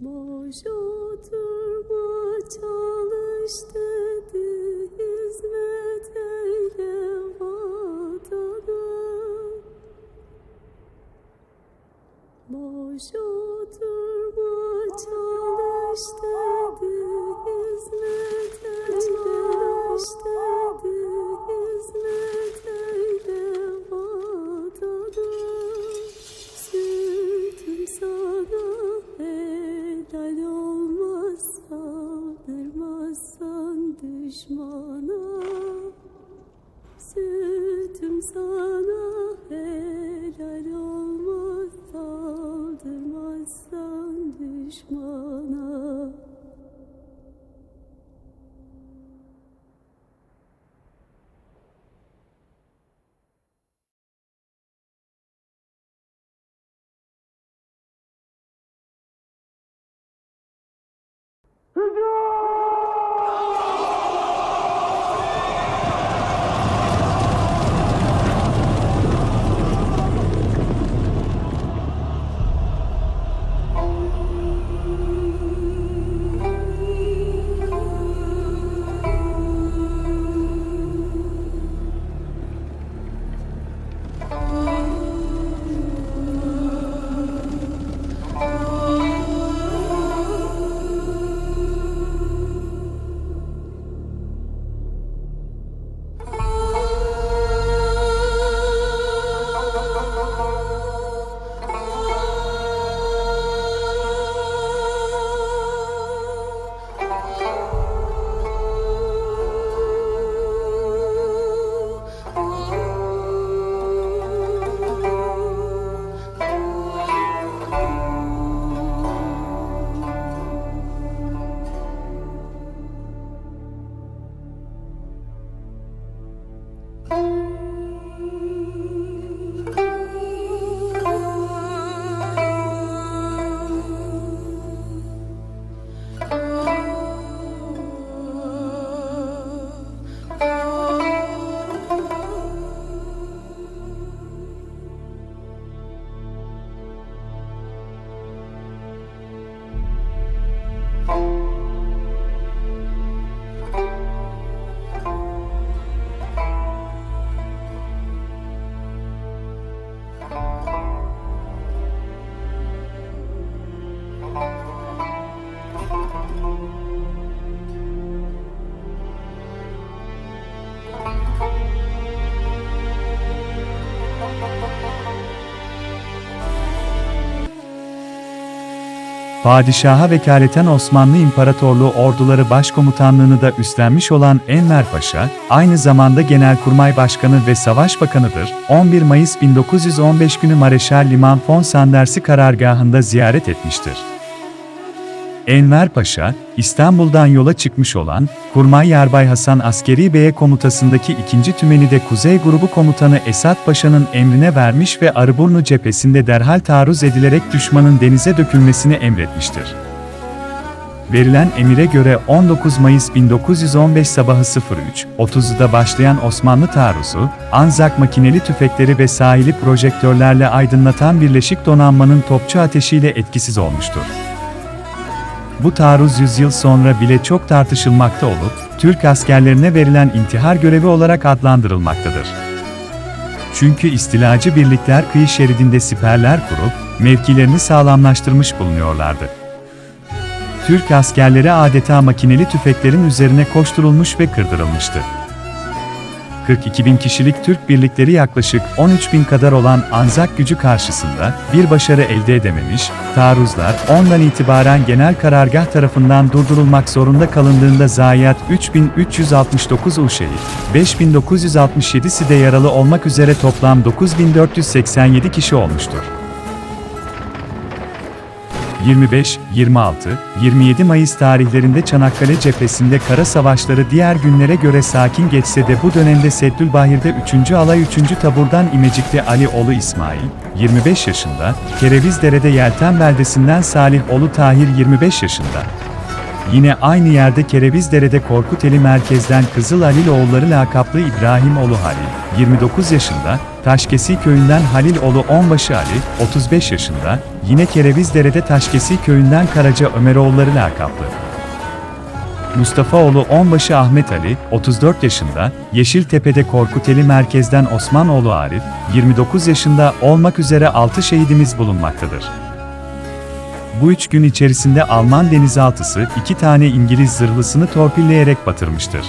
Boş oturma çalış dedi hizmet eyle vatana. Boş oturma çalış dedi hizmet eyle dedi sana helal olmaz Saldırmazsan düşmana Padişaha vekaleten Osmanlı İmparatorluğu orduları başkomutanlığını da üstlenmiş olan Enver Paşa, aynı zamanda Genelkurmay Başkanı ve Savaş Bakanıdır. 11 Mayıs 1915 günü Mareşal Liman von Sanders'i karargahında ziyaret etmiştir. Enver Paşa, İstanbul'dan yola çıkmış olan, Kurmay Yarbay Hasan Askeri Bey'e komutasındaki 2. tümeni de Kuzey Grubu Komutanı Esat Paşa'nın emrine vermiş ve Arıburnu cephesinde derhal taarruz edilerek düşmanın denize dökülmesini emretmiştir. Verilen emire göre 19 Mayıs 1915 sabahı 03.30'da başlayan Osmanlı taarruzu, Anzak makineli tüfekleri ve sahili projektörlerle aydınlatan Birleşik Donanmanın topçu ateşiyle etkisiz olmuştur. Bu taarruz yüzyıl sonra bile çok tartışılmakta olup, Türk askerlerine verilen intihar görevi olarak adlandırılmaktadır. Çünkü istilacı birlikler kıyı şeridinde siperler kurup, mevkilerini sağlamlaştırmış bulunuyorlardı. Türk askerleri adeta makineli tüfeklerin üzerine koşturulmuş ve kırdırılmıştı. 42 bin kişilik Türk birlikleri yaklaşık 13 bin kadar olan Anzak gücü karşısında bir başarı elde edememiş, taarruzlar ondan itibaren genel karargah tarafından durdurulmak zorunda kalındığında zayiat 3369 ul şehit, 5967'si de yaralı olmak üzere toplam 9487 kişi olmuştur. 25, 26, 27 Mayıs tarihlerinde Çanakkale cephesinde kara savaşları diğer günlere göre sakin geçse de bu dönemde Seddülbahir'de 3. Alay 3. Tabur'dan İmecik'te Ali Oğlu İsmail, 25 yaşında, Kerevizdere'de Yelten beldesinden Salih Oğlu Tahir 25 yaşında, Yine aynı yerde Kerevizdere'de Korkuteli merkezden Kızıl Haliloğulları lakaplı İbrahimoğlu Halil, 29 yaşında, Taşkesi köyünden Haliloğlu Onbaşı Ali, 35 yaşında, yine Kerevizdere'de Taşkesi köyünden Karaca Ömeroğulları lakaplı. Mustafaoğlu Onbaşı Ahmet Ali, 34 yaşında, Yeşiltepe'de Korkuteli merkezden Osmanoğlu Arif, 29 yaşında olmak üzere 6 şehidimiz bulunmaktadır. Bu üç gün içerisinde Alman denizaltısı iki tane İngiliz zırhlısını torpilleyerek batırmıştır.